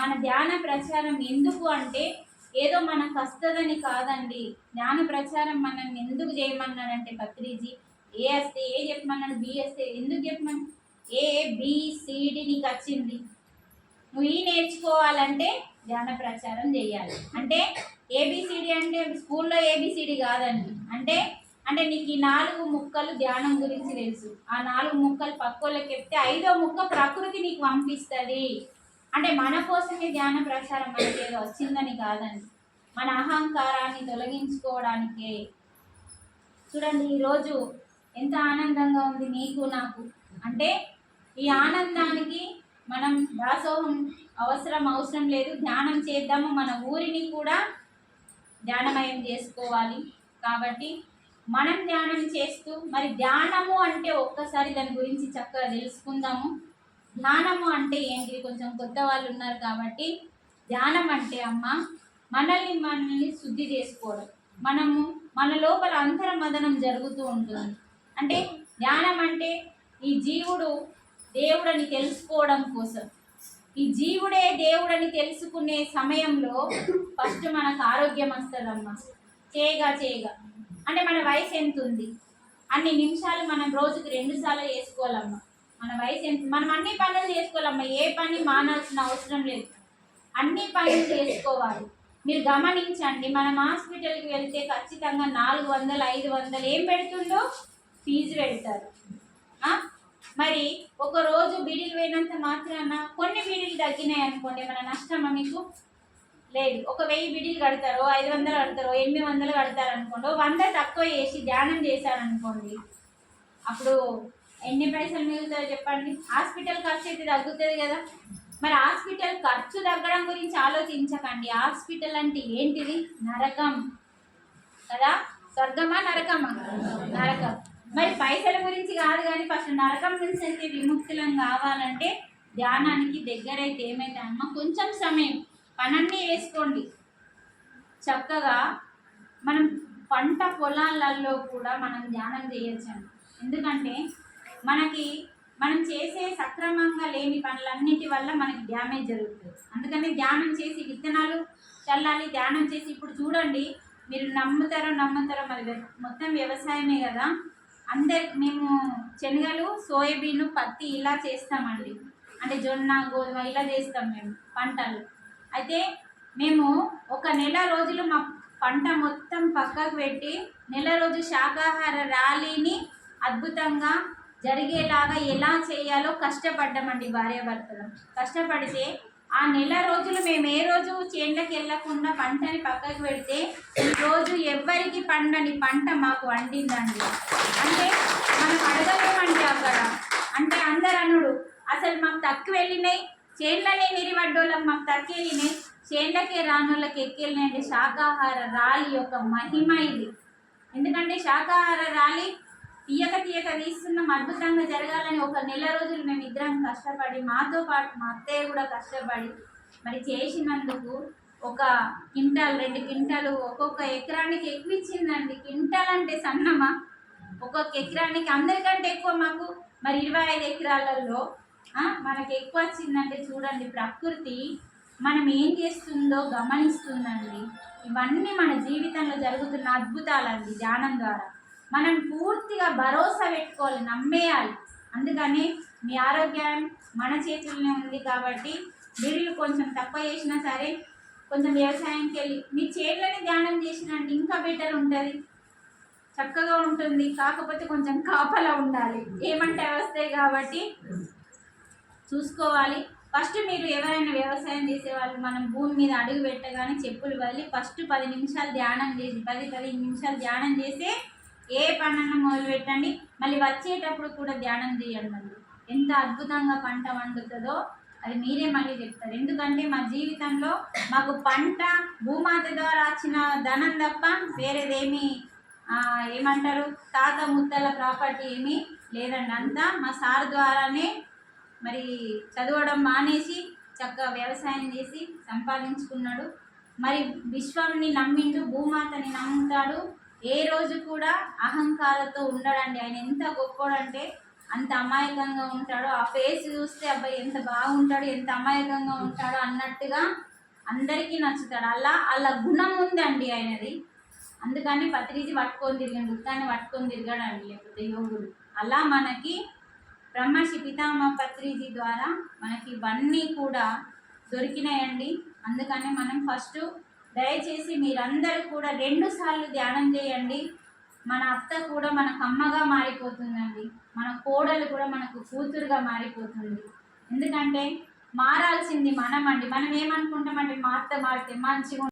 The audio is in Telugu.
మన ధ్యాన ప్రచారం ఎందుకు అంటే ఏదో మనకు వస్తుందని కాదండి. ధ్యాన ప్రచారం మనం ఎందుకు చేయమన్నాడంటే పత్రిజీ ఏ వస్తే ఏ చెప్పమన్నాడు బి వస్తే ఎందుకు చెప్పమని ఏ బిసిడి నీకు వచ్చింది. నువ్వు ఈ నేర్చుకోవాలంటే ధ్యాన ప్రచారం చేయాలి. అంటే ఏబిసిడి అంటే స్కూల్లో ఏబిసిడి కాదండి. అంటే అంటే నీకు ఈ నాలుగు ముక్కలు ధ్యానం గురించి తెలుసు. ఆ నాలుగు ముక్కలు పక్కోళ్ళకి చెప్తే ఐదో ముక్క ప్రకృతి నీకు పంపిస్తుంది. అంటే మన కోసమే ధ్యాన ప్రచారం మనకి ఏదో వచ్చిందని కాదండి. మన అహంకారాన్ని తొలగించుకోవడానికే. చూడండి ఈరోజు ఎంత ఆనందంగా ఉంది నీకు నాకు. అంటే ఈ ఆనందానికి మనం దాసోహం అవసరం అవసరం లేదు. ధ్యానం చేద్దాము. మన ఊరిని కూడా ధ్యానమయం చేసుకోవాలి. కాబట్టి మనం ధ్యానం చేస్తూ మరి ధ్యానము అంటే ఒక్కసారి దాని గురించి చక్కగా తెలుసుకుందాము. ధ్యానము అంటే ఏంటి? కొంచెం కొత్త వాళ్ళు ఉన్నారు కాబట్టి ధ్యానం అంటే అమ్మ మనల్ని మనల్ని శుద్ధి చేసుకోవడం. మనము మన లోపల అంతర్మదనం జరుగుతూ ఉంటుంది. అంటే ధ్యానం అంటే ఈ జీవుడు దేవుడని తెలుసుకోవడం కోసం. ఈ జీవుడే దేవుడని తెలుసుకునే సమయంలో ఫస్ట్ మనకు ఆరోగ్యం వస్తుందమ్మా. చేయగా చేయగా అంటే మన వయసు ఎంత ఉంది అన్ని నిమిషాలు మనం రోజుకి రెండు సార్లు మన వయసు ఎంత? మనం అన్ని పనులు చేసుకోవాలమ్మా. ఏ పని మానాల్సిన అవసరం లేదు. అన్ని పనులు చేసుకోవాలి. మీరు గమనించండి మనం హాస్పిటల్కి వెళ్తే ఖచ్చితంగా నాలుగు వందలు ఐదు వందలు ఏం పెడుతుందో ఫీజు పెడతారు. మరి ఒక రోజు బీడీలు పోయినంత మాత్రాన కొన్ని బీడీలు తగ్గినాయి అనుకోండి మన నష్టమా మీకు? లేదు. ఒక వెయ్యి బిడీలు కడతారో ఐదు వందలు కడతారో ఎనిమిది వందలు కడతారు అనుకోండి వంద తక్కువ చేసి ధ్యానం చేశారనుకోండి అప్పుడు ఎన్ని పైసలు మిగులుతాయో చెప్పండి. హాస్పిటల్ ఖర్చు అయితే తగ్గుతుంది కదా. మరి హాస్పిటల్ ఖర్చు తగ్గడం గురించి ఆలోచించకండి. హాస్పిటల్ అంటే ఏంటిది? నరకం. కదా? స్వర్గమా నరకమా? నరకం. మరి పైసల గురించి కాదు కానీ ఫస్ట్ నరకం నుంచి అయితే విముక్తులం కావాలంటే ధ్యానానికి దగ్గరైతే ఏమైతే అమ్మ కొంచెం సమయం. పనన్నీ వేసుకోండి. చక్కగా మనం పంట పొలాలలో కూడా మనం ధ్యానం చేయొచ్చండి. ఎందుకంటే మనకి మనం చేసే సక్రమంగా లేని పనులన్నిటి వల్ల మనకి డ్యామేజ్ జరుగుతుంది. అందుకని ధ్యానం చేసి విత్తనాలు చల్లాలి ధ్యానం చేసి ఇప్పుడు చూడండి మీరు నమ్ముతారో నమ్ముతారో మరి మొత్తం వ్యవసాయమే కదా. అందరి మేము శనగలు సోయాబీన్ పత్తి ఇలా చేస్తామండి. అంటే జొన్న గోధుమ ఇలా చేస్తాం మేము పంటలు. అయితే మేము ఒక నెల రోజులు మా పంట మొత్తం పక్కకు పెట్టి నెల రోజు శాకాహార ర్యాలీని అద్భుతంగా జరిగేలాగా ఎలా చేయాలో కష్టపడ్డామండి భార్యాభర్తలు. కష్టపడితే ఆ నెల రోజులు మేము ఏ రోజు చేన్లకి వెళ్ళకుండా పంటని పక్కకు పెడితే రోజు ఎవ్వరికి పండని పంట మాకు వండిందండి అంటే మనం అడగలేమండి అక్కడ. అంటే అందరు అనుడు అసలు మాకు తక్కువ వెళ్ళినాయి చేన్లనే నిరివడ్డోళ్ళకి మాకు తక్కువ వెళ్ళినాయి చేన్లకే రానోళ్ళకి ఎక్కెళ్ళినాయి అంటే శాకాహార రాలి యొక్క మహిమ ఇది. ఎందుకంటే శాకాహార రాలి తీయక తీయక తీస్తున్నాం అద్భుతంగా జరగాలని ఒక నెల రోజులు మేము ఇద్దరం కష్టపడి మాతో పాటు మా అత్తయ్య కూడా కష్టపడి మరి చేసినందుకు ఒక క్వింటాల్ రెండు క్వింటాలు ఒక్కొక్క ఎకరానికి ఎక్కువ ఇచ్చిందండి. క్వింటాల్ అంటే సన్నమా? ఒక్కొక్క ఎకరానికి అందరికంటే ఎక్కువ మాకు. మరి ఇరవై ఐదు ఎకరాలలో మనకి ఎక్కువ వచ్చిందంటే చూడండి ప్రకృతి మనం ఏం చేస్తుందో గమనిస్తుందండి. ఇవన్నీ మన జీవితంలో జరుగుతున్న అద్భుతాలండి ధ్యానం ద్వారా. మనం పూర్తిగా భరోసా పెట్టుకోవాలి నమ్మేయాలి. అందుకని మీ ఆరోగ్యం మన చేతుల్లోనే ఉంది కాబట్టి బిర్రులు కొంచెం తక్కువ చేసినా సరే కొంచెం వ్యవసాయంకి వెళ్ళి మీ చేతులని ధ్యానం చేసినండి ఇంకా బెటర్ ఉంటుంది. చక్కగా ఉంటుంది కాకపోతే కొంచెం కాపలా ఉండాలి. ఏమంటే వస్తాయి కాబట్టి చూసుకోవాలి. ఫస్ట్ మీరు ఎవరైనా వ్యవసాయం చేసేవాళ్ళు మనం భూమి మీద అడుగు పెట్టగానే చెప్పులు వదిలి ఫస్ట్ పది నిమిషాలు ధ్యానం చేసి పది పదిహేను నిమిషాలు ధ్యానం చేసి ఏ పంటను మొదలు పెట్టండి మళ్ళీ వచ్చేటప్పుడు కూడా ధ్యానం చేయండి. మళ్ళీ ఎంత అద్భుతంగా పంట వండుతుందో అది మీరే మళ్ళీ చెప్తారు. ఎందుకంటే మా జీవితంలో మాకు పంట భూమాత ద్వారా వచ్చిన ధనం తప్ప వేరేదేమీ ఏమంటారు? తాత ముత్తల ప్రాపర్టీ ఏమీ లేదండి. అంతా మా సార్ ద్వారానే మరి చదవడం మానేసి చక్కగా వ్యవసాయం చేసి సంపాదించుకున్నాడు. మరి విశ్వంని నమ్మిండు భూమాతని నమ్ముతాడు. ఏ రోజు కూడా అహంకారంతో ఉండడండి. ఆయన ఎంత గొప్పోడంటే అంత అమాయకంగా ఉంటాడో ఆ ఫేస్ చూస్తే అబ్బాయి ఎంత బాగుంటాడు ఎంత అమాయకంగా ఉంటాడో అన్నట్టుగా అందరికీ నచ్చుతాడు. అలా అలా గుణం ఉందండి ఆయనది. అందుకని పత్రిజీ పట్టుకొని తిరిగాడు వృత్తాన్ని పట్టుకొని తిరిగాడండి లేకపోతే యోగుడు. అలా మనకి బ్రహ్మర్షి పితామహ పత్రిజీ ద్వారా మనకి ఇవన్నీ కూడా దొరికినాయండి. అందుకని మనం ఫస్ట్ దయచేసి మీరందరూ కూడా రెండు సార్లు ధ్యానం చేయండి. మన అత్త కూడా మనకు అమ్మగా మారిపోతుందండి. మన కోడలు కూడా మనకు కూతురుగా మారిపోతుంది. ఎందుకంటే మారాల్సింది మనం అండి మనం ఏమనుకుంటామంటే మా అత్త మారితే మంచిగా